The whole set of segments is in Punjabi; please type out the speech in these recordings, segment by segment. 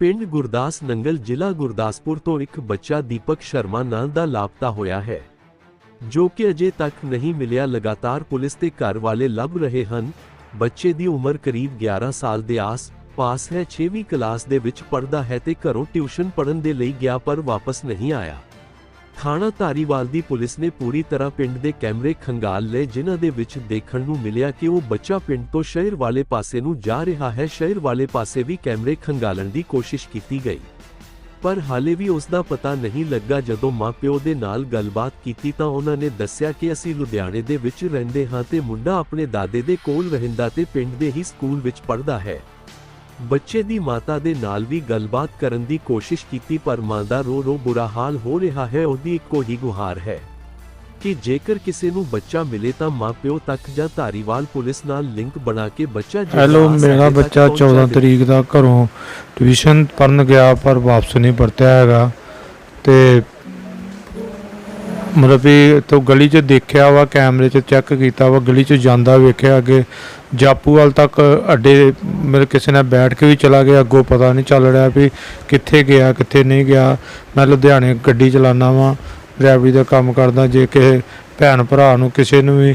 ਪਿੰਡ ਗੁਰਦਾਸ ਨੰਗਲ ਜ਼ਿਲ੍ਹਾ ਗੁਰਦਾਸਪੁਰ ਤੋਂ ਇੱਕ ਬੱਚਾ ਦੀਪਕ ਸ਼ਰਮਾ ਨਾਂ ਦਾ ਲਾਪਤਾ ਹੋਇਆ ਹੈ, ਜੋ ਕਿ ਅਜੇ ਤੱਕ ਨਹੀਂ ਮਿਲਿਆ। ਲਗਾਤਾਰ ਪੁਲਿਸ ਤੇ ਘਰ ਵਾਲੇ ਲੱਭ ਰਹੇ ਹਨ। ਬੱਚੇ ਦੀ ਉਮਰ ਕਰੀਬ 11 ਸਾਲ ਦੇ ਆਸ ਪਾਸ ਹੈ। 6ਵੀਂ ਕਲਾਸ ਦੇ ਵਿੱਚ ਪੜ੍ਹਦਾ ਹੈ ਤੇ ਘਰੋਂ ਟਿਊਸ਼ਨ ਪੜ੍ਹਨ ਦੇ ਲਈ ਗਿਆ ਪਰ ਵਾਪਸ ਨਹੀਂ ਆਇਆ। ਥਾਣਾ ਧਾਰੀਵਾਲ ਦੀ ਪੁਲਿਸ ਨੇ ਪੂਰੀ ਤਰ੍ਹਾਂ ਪਿੰਡ ਦੇ ਕੈਮਰੇ ਖੰਗਾਲ ਲਏ, ਜਿਨ੍ਹਾਂ ਦੇ ਵਿੱਚ ਦੇਖਣ ਨੂੰ ਮਿਲਿਆ ਕਿ ਉਹ ਬੱਚਾ ਪਿੰਡ ਤੋਂ ਸ਼ਹਿਰ ਵਾਲੇ ਪਾਸੇ ਨੂੰ ਜਾ ਰਿਹਾ ਹੈ। ਸ਼ਹਿਰ ਵਾਲੇ ਪਾਸੇ ਵੀ ਕੈਮਰੇ ਖੰਗਾਲਣ ਦੀ ਕੋਸ਼ਿਸ਼ ਕੀਤੀ ਗਈ। ਪਰ ਹਾਲੇ ਵੀ ਉਸ ਦਾ ਪਤਾ ਨਹੀਂ ਲੱਗਾ। ਜਦੋਂ ਮਾਪਿਓ ਦੇ ਨਾਲ ਗੱਲਬਾਤ ਕੀਤੀ ਤਾਂ ਉਹਨਾਂ ਨੇ ਦੱਸਿਆ ਕਿ ਅਸੀਂ ਲੁਧਿਆਣੇ ਦੇ ਵਿੱਚ ਰਹਿੰਦੇ ਹਾਂ ਤੇ ਮੁੰਡਾ ਆਪਣੇ ਦਾਦੇ ਦੇ ਕੋਲ ਰਹਿੰਦਾ ਤੇ ਪਿੰਡ ਦੇ ਹੀ ਸਕੂਲ ਵਿੱਚ ਪੜ੍ਹਦਾ ਹੈ। ਬੱਚੇ ਦੀ ਮਾਤਾ ਦੇ ਨਾਲ ਵੀ ਗੱਲਬਾਤ ਕਰਨ ਦੀ ਕੋਸ਼ਿਸ਼ ਕੀਤੀ ਪਰ ਮਾਂ ਦਾ ਰੋ ਰੋ ਬੁਰਾ ਹਾਲ ਹੋ ਰਿਹਾ ਹੈ ਉਹਦੀ ਇੱਕੋ ਹੀ ਗੁਹਾਰ ਹੈ ਕਿ ਜੇਕਰ ਕਿਸੇ ਨੂੰ ਬੱਚਾ ਮਿਲੇ ਤਾਂ ਮਾਪਿਓ ਤੱਕ ਜਾਂ ਧਾਰੀਵਾਲ ਪੁਲਿਸ ਨਾਲ ਲਿੰਕ ਬਣਾ ਕੇ ਬੱਚਾ ਹੈਲੋ ਮੇਰਾ ਬੱਚਾ ਪਹੁੰਚਾ 14 ਦੇ। ਤਰੀਕ ਦਾ ਘਰੋਂ ਟਿਊਸ਼ਨ ਪੜਨ ਗਿਆ ਪਰ ਵਾਪਸ ਨਹੀਂ ਪਰਤਿਆ ਹੈਗਾ ਤੇ ਮਤਲਬ ਵੀ ਤੋਂ ਗਲੀ 'ਚ ਦੇਖਿਆ ਵਾ, ਕੈਮਰੇ 'ਚ ਚੈੱਕ ਕੀਤਾ ਵਾ, ਗਲੀ 'ਚ ਜਾਂਦਾ ਵੇਖਿਆ ਅੱਗੇ। ਜਾਪੂਵਾਲ ਤੱਕ ਅੱਡੇ ਮੇਰੇ ਕਿਸੇ ਨਾਲ ਬੈਠ ਕੇ ਵੀ ਚਲਾ ਗਿਆ, ਅੱਗੋਂ ਪਤਾ ਨਹੀਂ ਚੱਲ ਰਿਹਾ ਵੀ ਕਿੱਥੇ ਗਿਆ, ਕਿੱਥੇ ਨਹੀਂ ਗਿਆ। ਮੈਂ ਲੁਧਿਆਣੇ ਗੱਡੀ ਚਲਾਉਂਦਾ ਵਾਂ, ਡਰਾਈਵਰੀ ਦਾ ਕੰਮ ਕਰਦਾ, ਜੇ ਕਿਸੇ ਭੈਣ ਭਰਾ ਨੂੰ ਕਿਸੇ ਨੂੰ ਵੀ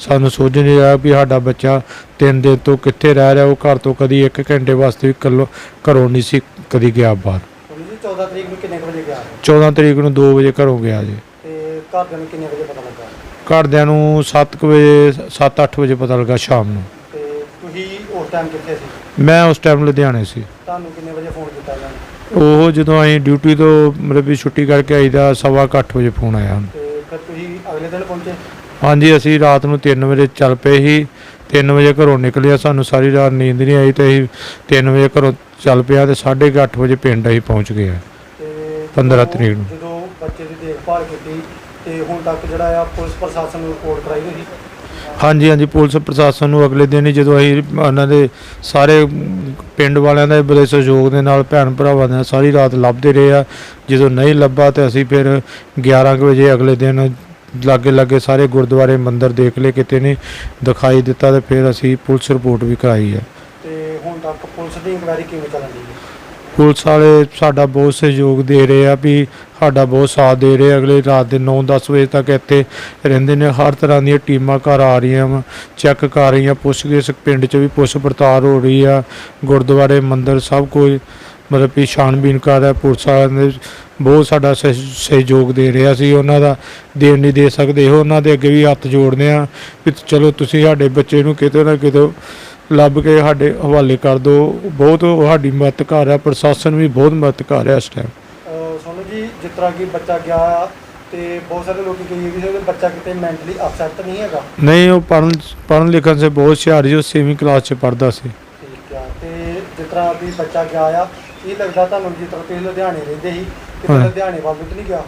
ਸਾਨੂੰ ਸੋਚ ਨਹੀਂ ਰਿਹਾ ਵੀ ਸਾਡਾ ਬੱਚਾ ਤਿੰਨ ਦਿਨ ਤੋਂ ਕਿੱਥੇ ਰਹਿ ਰਿਹਾ ਉਹ ਘਰ ਤੋਂ ਕਦੀ 1 ਘੰਟੇ ਵਾਸਤੇ ਵੀ ਘਰੋਂ ਨਹੀਂ ਸੀ ਕਦੀ ਗਿਆ ਬਾਹਰ। ਪੁਲਿਸ ਜੀ 14 ਤਰੀਕ ਨੂੰ ਕਿੰਨੇ ਕੁ ਵਜੇ ਗਿਆ? 14 ਤਰੀਕ ਨੂੰ 2 ਵਜੇ ਘਰੋਂ ਗਿਆ ਜੀ। ਤੇ ਘਰਦਿਆਂ ਨੂੰ ਕਿੰਨੇ ਵਜੇ ਪਤਾ ਲੱਗਾ? ਘਰਦਿਆਂ ਨੂੰ 7 ਵਜੇ 7-8 ਵਜੇ ਪਤਾ ਲੱਗਾ ਸ਼ਾਮ ਨੂੰ। ਤੇ ਤੁਸੀਂ ਉਸ ਟਾਈਮ ਕਿੱਥੇ ਸੀ? ਮੈਂ ਉਸ ਟਾਈਮ ਲੁਧਿਆਣੇ ਸੀ। ਤੁਹਾਨੂੰ ਕਿੰਨੇ ਵਜੇ ਫੋਨ ਕੀਤਾ ਇਹਨਾਂ ਨੇ? ਉਹ ਜਦੋਂ ਅਸੀਂ ਡਿਊਟੀ ਤੋਂ ਮਤਲਬ ਵੀ ਛੁੱਟੀ ਕਰਕੇ ਆਈਦਾ ਸਵਾ ਕੁ ਅੱਠ ਵਜੇ ਫੋਨ ਆਇਆ। ਤੇ ਫਿਰ ਤੁਸੀਂ ਅਗਲੇ ਦਿਨ ਪਹੁੰਚੇ? ਹਾਂਜੀ ਅਸੀਂ ਰਾਤ ਨੂੰ 3 ਵਜੇ ਚੱਲ ਪਏ ਸੀ 3 ਵਜੇ ਘਰੋਂ ਨਿਕਲਿਆ ਸਾਨੂੰ ਸਾਰੀ ਰਾਤ ਨੀਂਦ ਨਹੀਂ ਆਈ ਤੇ ਅਸੀਂ 3 ਵਜੇ ਘਰੋਂ ਚੱਲ ਪਿਆ ਤੇ 8:30 ਵਜੇ ਪਿੰਡ ਅਸੀਂ ਪਹੁੰਚ ਗਏ। ਤੇ 15 ਜਦੋਂ- ਤਰੀਕ ਨੂੰ। ਜਦੋਂ ਬੱਚੇ ਦੀ ਦੇਖਭਾਲ ਕੀਤੀ ਤੇ ਹੁਣ ਤੱਕ ਜਿਹੜਾ ਆ ਪੁਲਿਸ ਪ੍ਰਸ਼ਾਸਨ ਨੂੰ ਰਿਪੋਰਟ ਕਰਾਈ ਹੋਈ ਹਾਂਜੀ ਹਾਂਜੀ ਪੁਲਿਸ ਪ੍ਰਸ਼ਾਸਨ ਨੂੰ ਅਗਲੇ ਦਿਨ ਹੀ ਜਦੋਂ ਅਸੀਂ ਉਹਨਾਂ ਦੇ ਸਾਰੇ ਪਿੰਡ ਵਾਲਿਆਂ ਦੇ ਬੜੇ ਸਹਿਯੋਗ ਦੇ ਨਾਲ ਭੈਣ ਭਰਾਵਾਂ ਦੇ ਨਾਲ ਸਾਰੀ ਰਾਤ ਲੱਭਦੇ ਰਹੇ ਆ ਜਦੋਂ ਨਹੀਂ ਲੱਭਾ ਤੇ ਅਸੀਂ ਫਿਰ 11 ਕੁ ਵਜੇ ਅਗਲੇ ਦਿਨ ਲਾਗੇ ਲਾਗੇ ਸਾਰੇ ਗੁਰਦੁਆਰੇ ਮੰਦਿਰ ਦੇਖ ਲਏ ਕਿਤੇ ਨਹੀਂ ਦਿਖਾਈ ਦਿੱਤਾ ਤੇ ਫਿਰ ਅਸੀਂ ਪੁਲਿਸ ਰਿਪੋਰਟ ਵੀ ਕਰਾਈ ਹੈ। ਤੇ ਹੁਣ ਤੱਕ ਪੁਲਿਸ ਦੀ ਇਨਕੁਆਇਰੀ ਕਿਵੇਂ ਚੱਲਣ ਦੀ ਹੈ? ਪੁਲਿਸ ਵਾਲੇ ਸਾਡਾ ਬਹੁਤ ਸਹਿਯੋਗ ਦੇ ਰਹੇ ਆ ਵੀ ਸਾਡਾ ਬਹੁਤ ਸਾਥ ਦੇ ਰਹੇ। ਅਗਲੇ ਰਾਤ ਦੇ 9-10 ਵਜੇ ਤੱਕ ਇੱਥੇ ਰਹਿੰਦੇ ਨੇ ਹਰ ਤਰ੍ਹਾਂ ਦੀਆਂ ਟੀਮਾਂ ਘਰ ਆ ਰਹੀਆਂ ਵਾ ਚੈੱਕ ਕਰ ਰਹੀਆਂ ਪੁੱਛਗਿੱਛ ਪਿੰਡ 'ਚ ਵੀ ਪੁੱਛ ਪੜਤਾਲ ਹੋ ਰਹੀ ਆ ਗੁਰਦੁਆਰੇ ਮੰਦਿਰ ਸਭ ਕੁਝ। ਮਤਲਬ ਵੀ ਛਾਣਬੀਨ ਕਰ ਰਿਹਾ ਪੁਲਿਸ ਵਾਲਿਆਂ ਨੇ ਬਹੁਤ ਸਾਡਾ ਸਹਿ- ਸਹਿਯੋਗ ਦੇ ਰਿਹਾ ਸੀ ਉਹਨਾਂ ਦਾ ਦੇਣ ਨਹੀਂ ਦੇ ਸਕਦੇ ਉਹ ਉਹਨਾਂ ਦੇ ਅੱਗੇ ਵੀ ਹੱਥ ਜੋੜਦੇ ਆ ਵੀ ਚਲੋ ਤੁਸੀਂ ਸਾਡੇ ਬੱਚੇ ਨੂੰ ਕਿਤੇ ਨਾ ਕਿਤੇ ਲੱਭ ਕੇ ਸਾਡੇ ਹਵਾਲੇ ਕਰ ਦਿਓ ਬਹੁਤ ਉਹ ਸਾਡੀ ਮਦਦ ਕਰ ਰਿਹਾ ਪ੍ਰਸ਼ਾਸਨ ਵੀ ਬਹੁਤ ਮਦਦ ਕਰ ਰਿਹਾ ਇਸ ਟਾਈਮ ਅਹ ਸੋਨੂੰ ਜੀ ਜਿਸ ਤਰ੍ਹਾਂ ਕਿ ਬੱਚਾ ਗਿਆ ਆ ਤੇ ਬਹੁਤ ਸਾਰੇ ਲੋਕੀ ਕਹੀ ਵੀ ਸੀ ਬੱਚਾ ਕਿਤੇ ਮੈਂਟਲੀ ਅਪਸੈਟ ਨਹੀਂ ਹੈਗਾ। ਨਹੀਂ ਉਹ ਪੜ੍ਹਨ ਪੜ੍ਹਨ ਲਿਖਣ ਸੇ ਬਹੁਤ ਹੁਸ਼ਿਆਰ ਜੀ ਉਹ 6ਵੀਂ ਕਲਾਸ 'ਚ ਪੜ੍ਹਦਾ ਸੀ। ਠੀਕ ਆ ਤੇ ਜਿਸ ਤਰ੍ਹਾਂ ਵੀ ਬੱਚਾ ਗਿਆ ਆ ਇਹ ਲੱਗਦਾ ਤੁਹਾਨੂੰ ਜਿਸ ਤਰ੍ਹਾਂ ਤੁਸੀਂ ਲੁਧਿਆਣੇ ਰਹਿੰਦੇ ਸੀ ਕਿ ਹਾਂ। ਲੁਧਿਆਣੇ ਵੱਲ ਤਾਂ ਨਹੀਂ ਗਿਆ।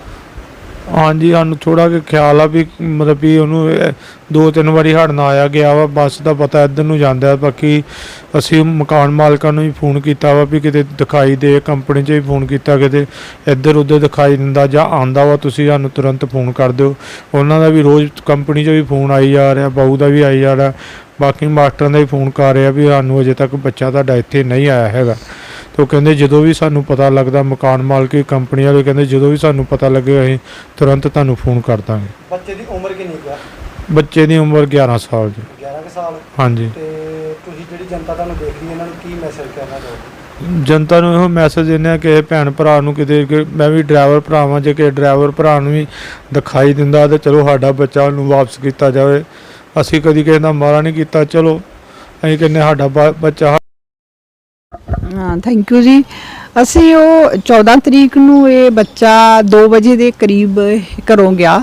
ਹਾਂਜੀ ਸਾਨੂੰ ਥੋੜਾ ਕਿ ਖਿਆਲ ਆ ਵੀ ਮਤਲਬ ਵੀ ਉਹਨੂੰ ਇਹ ਦੋ ਤਿੰਨ ਵਾਰੀ ਹੜਨਾ ਆਇਆ ਗਿਆ ਵਾ ਬੱਸ ਦਾ ਪਤਾ ਇੱਧਰ ਨੂੰ ਜਾਂਦਾ ਬਾਕੀ ਅਸੀਂ ਮਕਾਨ ਮਾਲਕਾਂ ਨੂੰ ਵੀ ਫੋਨ ਕੀਤਾ ਵਾ ਵੀ ਕਿਤੇ ਦਿਖਾਈ ਦੇ ਕੰਪਨੀ 'ਚ ਵੀ ਫੋਨ ਕੀਤਾ ਕਿਤੇ ਇੱਧਰ ਉੱਧਰ ਦਿਖਾਈ ਦਿੰਦਾ ਜਾਂ ਆਂਦਾ ਵਾ ਤੁਸੀਂ ਸਾਨੂੰ ਤੁਰੰਤ ਫੋਨ ਕਰ ਦਿਓ। ਉਹਨਾਂ ਦਾ ਵੀ ਰੋਜ਼ ਕੰਪਨੀ 'ਚ ਵੀ ਫੋਨ ਆਈ ਜਾ ਰਿਹਾ ਬਾਊ ਦਾ ਵੀ ਆਈ ਜਾ ਰਿਹਾ ਬਾਕੀ ਮਾਸਟਰਾਂ ਦਾ ਵੀ ਫੋਨ ਕਰ ਰਿਹਾ ਵੀ ਸਾਨੂੰ ਅਜੇ ਤੱਕ ਬੱਚਾ ਤੁਹਾਡਾ ਇੱਥੇ ਨਹੀਂ ਆਇਆ ਹੈਗਾ। ਤੇ ਉਹ ਕਹਿੰਦੇ ਜਦੋਂ ਵੀ ਸਾਨੂੰ ਪਤਾ ਲੱਗਦਾ ਮਕਾਨ ਮਾਲਕੀ ਕੰਪਨੀ ਵਾਲੇ ਕਹਿੰਦੇ ਜਦੋਂ ਵੀ ਸਾਨੂੰ ਪਤਾ ਲੱਗੇ ਅਸੀਂ ਤੁਰੰਤ ਤੁਹਾਨੂੰ ਫੋਨ ਕਰ ਦਾਂਗੇ। ਬੱਚੇ ਦੀ ਉਮਰ ਕਿੰਨੀ ਆ? ਬੱਚੇ ਦੀ ਉਮਰ 11 ਸਾਲ ਦੀ 11 ਕੁ ਸਾਲ? ਹਾਂਜੀ। ਤੇ ਤੁਸੀਂ ਜਿਹੜੀ ਜਨਤਾ ਤੁਹਾਨੂੰ ਦੇਖਦੀ ਹੈ ਇਹਨਾਂ ਨੂੰ ਕੀ ਮੈਸੇਜ ਕਰਨਾ ਚਾਹੋਗੇ? ਜਨਤਾ ਨੂੰ ਇਹੋ ਮੈਸੇਜ ਦਿੰਦੇ ਆ ਕਿ ਭੈਣ ਭਰਾ ਨੂੰ ਕਿਤੇ ਕਿ ਮੈਂ ਵੀ ਡਰਾਈਵਰ ਭਰਾਵਾਂ ਜੇ ਕਿ ਡਰਾਈਵਰ ਭਰਾ ਨੂੰ ਵੀ ਦਿਖਾਈ ਦਿੰਦਾ ਤੇ ਚਲੋ ਸਾਡਾ ਬੱਚਾ ਨੂੰ ਵਾਪਸ ਕੀਤਾ ਜਾਵੇ। ਅਸੀਂ ਕਦੀ ਕਿਸੇ ਦਾ ਮਾਰਾ ਨਹੀਂ ਕੀਤਾ ਚਲੋ ਅਸੀਂ ਕਹਿੰਦੇ ਸਾਡਾ ਬ- ਬੱਚਾ ਹਾਂ ਥੈਂਕ ਯੂ ਜੀ। ਅਸੀਂ ਉਹ 14 ਤਰੀਕ ਨੂੰ ਇਹ ਬੱਚਾ 2 ਵਜੇ ਦੇ ਕਰੀਬ ਘਰੋਂ ਗਿਆ।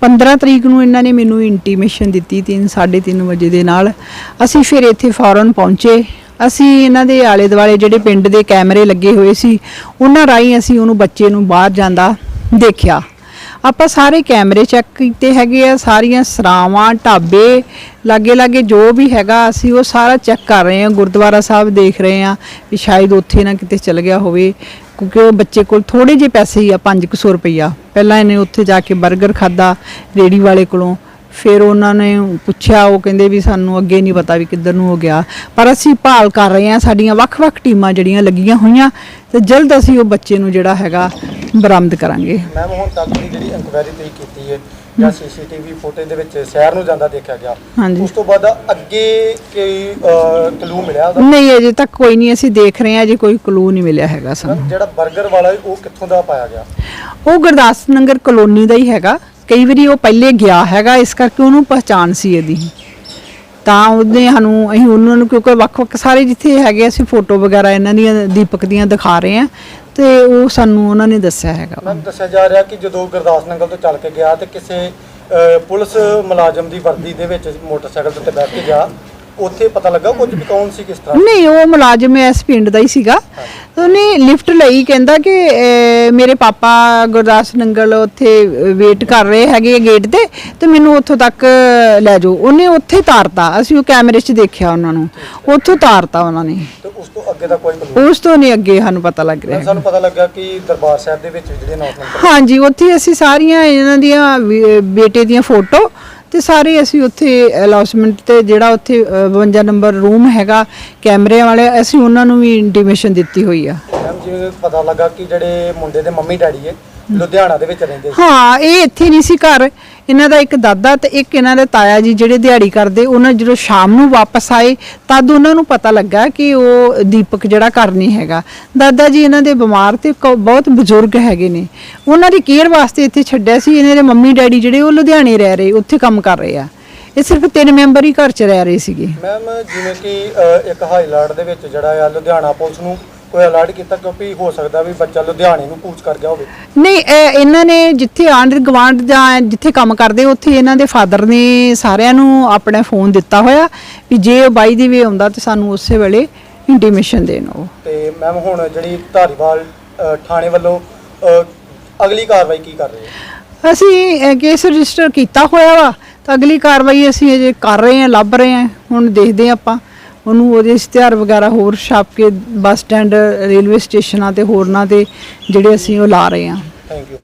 15 ਤਰੀਕ ਨੂੰ ਇਹਨਾਂ ਨੇ ਮੈਨੂੰ ਇੰਟੀਮੇਸ਼ਨ ਦਿੱਤੀ 3 3:30 ਵਜੇ ਦੇ ਨਾਲ। ਅਸੀਂ ਫਿਰ ਇੱਥੇ ਫੌਰਨ ਪਹੁੰਚੇ। ਅਸੀਂ ਇਹਨਾਂ ਦੇ ਆਲੇ ਦੁਆਲੇ ਜਿਹੜੇ ਪਿੰਡ ਦੇ ਕੈਮਰੇ ਲੱਗੇ ਹੋਏ ਸੀ, ਉਹਨਾਂ ਰਾਹੀਂ ਅਸੀਂ ਉਹਨੂੰ ਬੱਚੇ ਨੂੰ ਬਾਹਰ ਜਾਂਦਾ ਦੇਖਿਆ। ਆਪਾਂ ਸਾਰੇ ਕੈਮਰੇ ਚੈੱਕ ਕੀਤੇ ਹੈਗੇ ਆ, ਸਾਰੀਆਂ ਸਰਾਵਾਂ, ਢਾਬੇ ਲਾਗੇ ਲਾਗੇ ਜੋ ਵੀ ਹੈਗਾ, ਅਸੀਂ ਉਹ ਸਾਰਾ ਚੈੱਕ ਕਰ ਰਹੇ ਹਾਂ, ਗੁਰਦੁਆਰਾ ਸਾਹਿਬ ਦੇਖ ਰਹੇ ਹਾਂ ਵੀ ਸ਼ਾਇਦ ਉੱਥੇ ਨਾ ਕਿਤੇ ਚਲ ਗਿਆ ਹੋਵੇ, ਕਿਉਂਕਿ ਉਹ ਬੱਚੇ ਕੋਲ ਥੋੜੇ ਜਿਹੇ ਪੈਸੇ ਹੀ ਆ 500 ਰੁਪਈਆ। ਪਹਿਲਾਂ ਇਹਨੇ ਉੱਥੇ ਜਾ ਕੇ 버ਗਰ ਖਾਦਾ ਰੇੜੀ ਵਾਲੇ ਕੋਲੋਂ। ਫਿਰ ਉਹਨਾਂ ਨੇ ਪੁੱਛਿਆ ਉਹ ਕਹਿੰਦੇ ਵੀ ਸਾਨੂੰ ਅੱਗੇ ਨਹੀਂ ਪਤਾ ਵੀ ਕਿੱਧਰ ਨੂੰ ਹੋ ਗਿਆ। ਪਰ ਅਸੀਂ ਭਾਲ ਕਰ ਰਹੇ ਹਾਂ ਸਾਡੀਆਂ ਵੱਖ-ਵੱਖ ਟੀਮਾਂ ਜਿਹੜੀਆਂ ਲੱਗੀਆਂ ਹੋਈਆਂ ਤੇ ਜਲਦ ਅਸੀਂ ਉਹ ਬੱਚੇ ਨੂੰ ਜਿਹੜਾ ਹੈਗਾ ਬਰਾਮਦ ਕਰਾਂਗੇ। ਮੈਮ ਹੁਣ ਤੱਕ ਦੀ ਜਿਹੜੀ ਇਨਕੁਆਇਰੀ ਤੁਸੀਂ ਕੀਤੀ ਹੈ ਜਾਂ ਸੀਸੀਟੀਵੀ ਫੁਟੇਜ ਦੇ ਵਿੱਚ ਸ਼ਹਿਰ ਨੂੰ ਜਾਂਦਾ ਦੇਖਿਆ ਗਿਆ। ਉਸ ਤੋਂ ਬਾਅਦ ਅੱਗੇ ਕੋਈ ਕਲੂ ਮਿਲਿਆ ਉਹਦਾ? ਨਹੀਂ ਅਜੇ ਤੱਕ ਕੋਈ ਨਹੀਂ ਅਸੀਂ ਦੇਖ ਰਹੇ ਹਾਂ ਅਜੇ ਕੋਈ ਕਲੂ ਨਹੀਂ ਮਿਲਿਆ ਹੈਗਾ ਸਾਨੂੰ। ਜਿਹੜਾ 버ਗਰ ਵਾਲਾ ਉਹ ਕਿੱਥੋਂ ਦਾ ਪਾਇਆ ਗਿਆ? ਉਹ ਗੁਰਦਾਸ ਨਗਰ ਕਲੋਨੀ ਦਾ ਹੀ ਹੈਗਾ। ਕਈ ਵਾਰੀ ਉਹ ਪਹਿਲੇ ਗਿਆ ਹੈਗਾ, ਇਸ ਕਰਕੇ ਉਹਨੂੰ ਪਹਿਚਾਣ ਸੀ ਇਹਦੀ। ਤਾਂ ਉਹਨੇ ਸਾਨੂੰ, ਅਸੀਂ ਉਹਨਾਂ ਨੂੰ ਕਿਉਂਕਿ ਵੱਖ-ਵੱਖ ਸਾਰੇ ਜਿੱਥੇ ਹੈਗੇ ਅਸੀਂ ਫੋਟੋ ਵਗੈਰਾ ਇਹਨਾਂ ਦੀਆਂ, ਦੀਪਕ ਦੀਆਂ ਦਿਖਾ ਰਹੇ ਹਾਂ। ਤੇ ਉਹ ਸਾਨੂੰ ਉਹਨਾਂ ਨੇ ਦੱਸਿਆ ਹੈਗਾ। ਵਾ। ਦੱਸਿਆ ਜਾ ਰਿਹਾ ਕਿ ਜਦੋਂ ਗੁਰਦਾਸ ਨੰਗਲ ਤੋਂ ਚੱਲ ਕੇ ਗਿਆ ਤੇ ਕਿਸੇ ਪੁਲਿਸ ਮੁਲਾਜ਼ਮ ਦੀ ਵਰਦੀ ਦੇ ਵਿੱਚ ਮੋਟਰਸਾਈਕਲ ਦੇ ਬੈਠ ਕੇ ਗਿਆ। ਉੱਥੇ ਪਤਾ ਲੱਗਾ ਕੁਝ ਵੀ ਕੌਣ ਸੀ ਕਿਸ ਤਰ੍ਹਾਂ? ਨਹੀਂ ਉਹ ਮੁਲਾਜ਼ਮ ਇਸ ਪਿੰਡ ਦਾ ਹੀ ਸੀਗਾ। ਉਹਨੇ ਲਿਫਟ ਲਈ ਕਹਿੰਦਾ ਕਿ ਮੇਰੇ ਪਾਪਾ ਗੁਰਦਾਸ ਨੰਗਲ ਉੱਥੇ ਵੇਟ ਕਰ ਰਹੇ ਹੈਗੇ ਗੇਟ ਤੇ ਤੇ ਮੈਨੂੰ ਉੱਥੋਂ ਤੱਕ ਲੈ ਜਾਓ। ਉਹਨੇ ਉੱਥੇ ਤਾਰਤਾ। ਅਸੀਂ ਉਹ ਕੈਮਰੇ 'ਚ ਦੇਖਿਆ ਉਹਨਾਂ ਨੂੰ। ਉੱਥੋਂ ਤਾਰਤਾ ਉਹਨਾਂ ਨੇ। ਤੇ ਉਸ ਤੋਂ ਅੱਗੇ ਦਾ ਕੋਈ ਕਲੂ ਉਸ ਤੋਂ ਨਹੀਂ ਅੱਗੇ ਸਾਨੂੰ ਪਤਾ ਲੱਗ ਰਿਹਾ। ਸਾਨੂੰ ਪਤਾ ਲੱਗਾ ਕਿ ਦਰਬਾਰ ਸਾਹਿਬ ਦੇ ਵਿੱਚ ਜਿਹੜੇ ਅਨਾਉਂਸਮੈਂਟ ਹਾਂਜੀ ਉੱਥੇ ਅਸੀਂ ਸਾਰੀਆਂ ਇਹਨਾਂ ਦੀਆਂ ਬੇਟੇ ਦੀਆਂ ਫੋਟੋ ਤੇ ਸਾਰੇ ਅਸੀਂ ਉੱਥੇ ਅਲਾਉਸਮੈਂਟ ਤੇ ਜਿਹੜਾ ਉੱਥੇ ਅ, 52 ਨੰਬਰ ਰੂਮ ਹੈਗਾ ਕੈਮਰਿਆਂ ਵਾਲੇ ਅਸੀਂ ਉਹਨਾਂ ਨੂੰ ਵੀ ਇੰਟੀਮੇਸ਼ਨ ਦਿੱਤੀ ਹੋਈ ਆ। ਮੈਮ ਜਿਵੇਂ ਪਤਾ ਲੱਗਾ ਕਿ ਜਿਹੜੇ ਮੁੰਡੇ ਦੇ ਮੰਮੀ ਡੈਡੀ ਹੈ ਲੁਧਿਆਣਾ ਦੇ ਵਿੱਚ ਰਹਿੰਦੇ ਹਾਂ ਇਹ ਇੱਥੇ ਨਹੀਂ ਸੀ ਘਰ। ਇਹਨਾਂ ਦਾ ਇੱਕ ਦਾਦਾ ਤੇ ਇੱਕ ਇਹਨਾਂ ਦੇ ਤਾਇਆ ਜੀ ਜਿਹੜੇ ਦਿਹਾੜੀ ਕਰਦੇ ਉਹਨਾਂ ਜਦੋਂ ਸ਼ਾਮ ਨੂੰ ਵਾਪਸ ਆਏ ਤਦ ਉਹਨਾਂ ਨੂੰ ਪਤਾ ਲੱਗਾ ਕਿ ਉਹ ਦੀਪਕ ਜਿਹੜਾ ਘਰ ਨਹੀਂ ਹੈਗਾ। ਦਾਦਾ ਜੀ ਇਹਨਾਂ ਦੇ ਬਿਮਾਰ ਤੇ ਕ- ਬਹੁਤ ਬਜ਼ੁਰਗ ਹੈਗੇ ਨੇ। ਉਹਨਾਂ ਦੀ ਕੇਅਰ ਵਾਸਤੇ ਇੱਥੇ ਛੱਡਿਆ ਸੀ ਇਹਨਾਂ ਦੇ ਮੰਮੀ ਡੈਡੀ ਜਿਹੜੇ ਉਹ ਲੁਧਿਆਣੇ ਰਹਿ ਰਹੇ ਉੱਥੇ ਕੰਮ ਕਰ ਰਹੇ ਆ। ਇਹ ਸਿਰਫ ਤਿੰਨ ਮੈਂਬਰ ਹੀ ਘਰ 'ਚ ਰਹਿ ਰਹੇ ਸੀਗੇ। ਮੈਮ ਜਿਵੇਂ ਕਿ ਅ, ਇੱਕ ਹਾਈ ਦੇ ਵਿੱਚ ਜਿਹੜਾ ਆ ਲੁਧਿਆਣਾ ਪੁਲਿਸ ਨੂੰ ਕੋਈ ਅਲਰਟ ਕੀਤਾ ਕਿਉਂਕਿ ਹੋ ਸਕਦਾ ਵੀ ਬੱਚਾ ਲੁਧਿਆਣੇ ਨੂੰ ਕੂਚ ਕਰ ਗਿਆ ਹੋਵੇ। ਨਹੀਂ ਇਹ ਇਹਨਾਂ ਨੇ ਜਿੱਥੇ ਆਂਡ ਗਵਾਂਡ ਜਾਂ ਜਿੱਥੇ ਕੰਮ ਕਰਦੇ ਉੱਥੇ ਇਹਨਾਂ ਦੇ ਫਾਦਰ ਨੇ ਸਾਰਿਆਂ ਨੂੰ ਆਪਣਾ ਫੋਨ ਦਿੱਤਾ ਹੋਇਆ ਵੀ ਜੇ ਉਹ ਬਾਈ ਦੀ ਵੇ ਆਉਂਦਾ ਤੇ ਸਾਨੂੰ ਉਸੇ ਵੇਲੇ ਇੰਟੀਮੇਸ਼ਨ ਦੇਣ ਉਹ ਤੇ ਮੈਮ ਹੁਣ ਜਿਹੜੀ ਧਾਰੀਵਾਲ ਅ, ਥਾਣੇ ਵੱਲੋਂ ਅ, ਅਗਲੀ ਕਾਰਵਾਈ ਕੀ ਕਰ ਰਹੇ ਹੈ? ਅਸੀਂ ਕੇਸ ਰਜਿਸਟਰ ਕੀਤਾ ਹੋਇਆ ਵਾ ਤਾਂ ਅਗਲੀ ਕਾਰਵਾਈ ਅਸੀਂ ਅਜੇ ਕਰ ਰਹੇ ਹਾਂ ਲੱਭ ਰਹੇ ਹਾਂ ਹੁਣ ਦੇਖਦੇ ਹਾਂ ਆਪਾਂ। ਉਹਨੂੰ ਉਹਦੇ ਇਸ਼ਤਿਹਾਰ ਵਗੈਰਾ ਹੋਰ ਛਾਪ ਕੇ ਬੱਸ ਸਟੈਂਡ, ਰੇਲਵੇ ਸਟੇਸ਼ਨਾਂ ਤੇ ਹੋਰਨਾਂ ਤੇ ਜਿਹੜੇ ਅਸੀਂ ਉਹ ਲਾ ਰਹੇ ਹਾਂ। Thank you